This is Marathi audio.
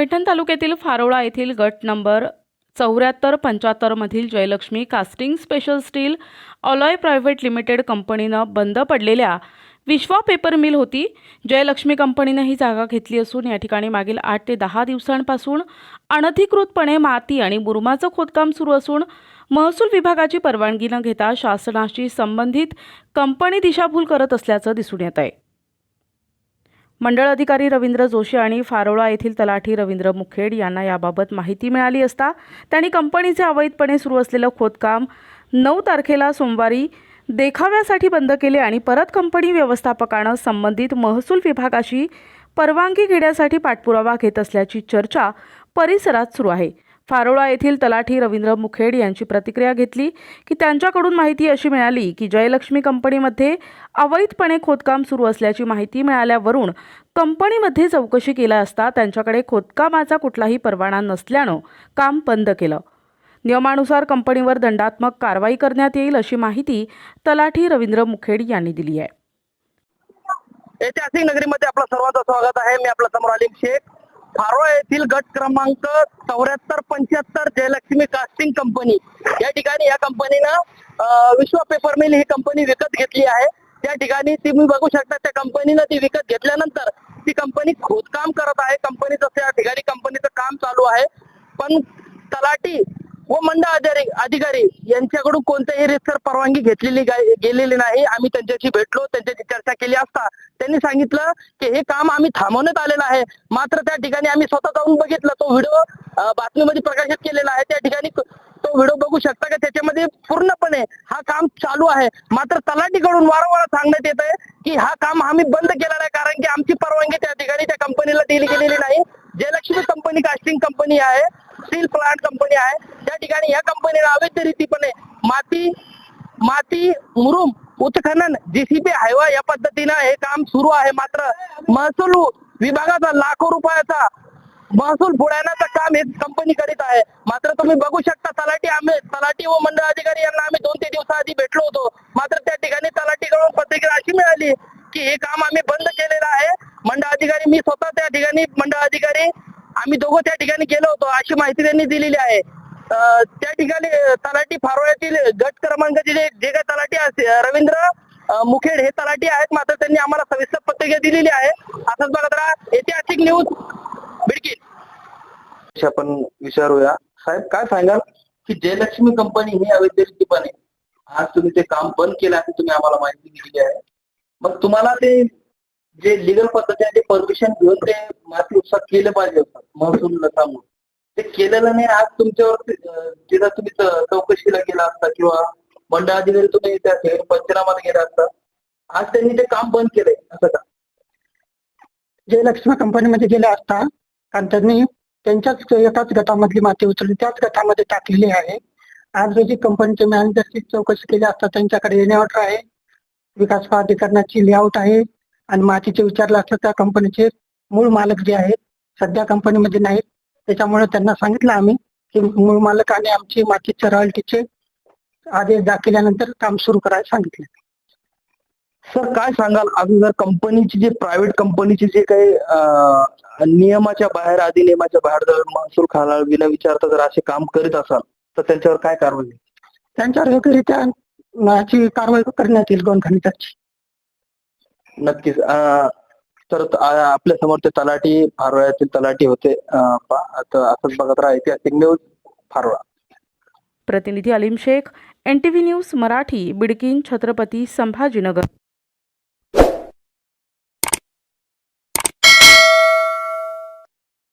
पैठण तालुक्यातील फारोळा येथील गट नंबर चौऱ्याहत्तर पंच्याहत्तरमधील Jayalakshmi casting special steel alloy private limited कंपनीनं बंद पडलेल्या विश्वा पेपर मिल होती. जयलक्ष्मी कंपनीनं ही जागा घेतली असून या ठिकाणी मागील आठ ते दहा दिवसांपासून अनधिकृतपणे माती आणि बुरमाचं खोदकाम सुरू असून महसूल विभागाची परवानगी न घेता शासनाशी संबंधित कंपनी दिशाभूल करत असल्याचं दिसून येत आहे. मंडळ अधिकारी रवींद्र जोशी आणि फारोळा येथील तलाठी रवींद्र मुखेड यांना याबाबत माहिती मिळाली असता त्यांनी कंपनीचे अवैधपणे सुरू असलेलं खोदकाम नऊ तारखेला सोमवारी देखाव्यासाठी बंद केले आणि परत कंपनी व्यवस्थापकानं संबंधित महसूल विभागाशी परवानगी घेण्यासाठी पाठपुरावा घेत असल्याची चर्चा परिसरात सुरू आहे. फारोळा येथील तलाठी रवींद्र मुखेड यांची प्रतिक्रिया घेतली की त्यांच्याकडून माहिती अशी मिळाली की जयलक्ष्मी कंपनीमध्ये अवैधपणे खोदकाम सुरू असल्याची माहिती मिळाल्यावरून कंपनीमध्ये चौकशी केला असता त्यांच्याकडे खोदकामाचा कुठलाही परवाना नसल्यानं काम बंद केलं. नियमानुसार कंपनीवर दंडात्मक कारवाई करण्यात येईल अशी माहिती तलाठी रवींद्र मुखेड यांनी दिली आहे. ऐतिहासिक नगरीमध्ये आपलं सर्वांचं स्वागत आहे. मी आपला समोर अलीम शेख. फारोळा येथील गट क्रमांक चौऱ्याहत्तर पंच्याहत्तर जयलक्ष्मी कास्टिंग कंपनी या ठिकाणी या कंपनीनं विश्व पेपर मिल ही कंपनी विकत घेतली आहे. त्या ठिकाणी तुम्ही बघू शकता त्या कंपनीनं ती विकत घेतल्यानंतर ती कंपनी खोदकाम करत आहे. कंपनीचं त्या ठिकाणी कंपनीचं काम चालू आहे. पण तलाठी व मंडळ अधिकारी अधिकारी यांच्याकडून कोणत्याही रितसर परवानगी घेतलेली गेलेली नाही. आम्ही त्यांच्याशी भेटलो त्यांच्याशी चर्चा केली असता त्यांनी सांगितलं की हे काम आम्ही थांबवण्यात आलेलं आहे. मात्र त्या ठिकाणी आम्ही स्वतः जाऊन बघितलं. तो व्हिडिओ बातमीमध्ये प्रकाशित केलेला आहे. त्या ठिकाणी तो व्हिडिओ बघू शकता का? त्याच्यामध्ये पूर्णपणे हा काम चालू आहे. मात्र तलाठीकडून वारंवार सांगण्यात येत आहे की हा काम आम्ही बंद केलेला आहे. कारण की आमची परवानगी त्या ठिकाणी त्या कंपनीला दिली गेलेली नाही. जयलक्ष्मी कंपनी कास्टिंग कंपनी आहे स्टील प्लांट कंपनी आहे. त्या ठिकाणी या कंपनीला अवैध रीतीपणे माती माती मुरुम उत्खनन जीसीबी हायवा या पद्धतीनं हे काम सुरू आहे. मात्र महसूल विभागाचा लाखो रुपयाचा महसूल बुडवण्याचं काम हे कंपनी करीत आहे. मात्र तुम्ही बघू शकता तलाठी आम्ही तलाठी व मंडळ अधिकारी यांना आम्ही दोन तीन दिवसाआधी भेटलो होतो. मात्र त्या ठिकाणी तलाठीकडून पत्रिका अशी मिळाली की हे काम आम्ही बंद केलेलं आहे. मंडळ अधिकारी मी स्वतः त्या ठिकाणी मंडळ अधिकारी आम्ही दोघं त्या ठिकाणी गेलो होतो. अशी माहिती त्यांनी दिलेली आहे. त्या ठिकाणी तलाठी फारोळ्यातील गट क्रमांकाचे जे जे काही तलाठी असते रवींद्र मुखेड हे तलाठी आहेत. मात्र त्यांनी आम्हाला सविस्तर प्रतिक्रिया दिलेली आहे. असंच बघत राहा. ऐतिहासिक न्यूज बिडकीन आपण विचारूया. साहेब काय सांगाल? की जयलक्ष्मी कंपनी ही अवैधपणे आज तुम्ही ते काम बंद केलं आहे तुम्ही आम्हाला माहिती दिलेली आहे. मग तुम्हाला ते जे लिगल पद्धतीने परमिशन घेऊन ते माती उपसा केलं पाहिजे होतं महसूल सांगून ते केलेलं नाही आज तुमच्यावर तिथं तुम्ही चौकशीला गेला असता किंवा मंडळ अधिकारी तुम्ही त्या पंचनामाला गेला असता आज त्यांनी ते काम बंद केलंय असं का? जयलक्ष्मी कंपनीमध्ये गेले असता कारण त्यांनी त्यांच्याच एकाच गटामधली माती उचलून त्याच गटामध्ये टाकलेली आहे. आज रोजी कंपनीचे मॅनेजरची चौकशी केली असता त्यांच्याकडे येणे ऑर्डर आहे. विकास प्राधिकरणाची लेआउट आहे आणि मातीचे विचारलं असतं त्या कंपनीचे मूळ मालक जे आहेत सध्या कंपनीमध्ये नाहीत. त्याच्यामुळे त्यांना सांगितलं आम्ही की मूळ मालकाने आमची मातीच्या रॉयल्टीचे आदेश दाखवल्यानंतर काम सुरू करायला सांगितले. सर काय सांगाल? अजून जर कंपनीची जे प्रायव्हेट कंपनीची जे काही नियमाच्या बाहेर अधिनियमाच्या बाहेर जर महसूल खाला विना विचारता जर असे काम करीत असाल तर त्यांच्यावर काय कारवाई? त्यांच्यावर योग्यरित्या याची कारवाई करण्यात येईल गौण खनिजाची नक्कीच. अं, तर आपल्यासमोर ते तलाठी फारोळ्यातील तलाठी होते. आता असंच बघत राहा ऐतिहासिक न्यूज फारोळा. प्रतिनिधी Alim Shaikh N T V news Marathi Bidkin Chhatrapati Sambhajinagar.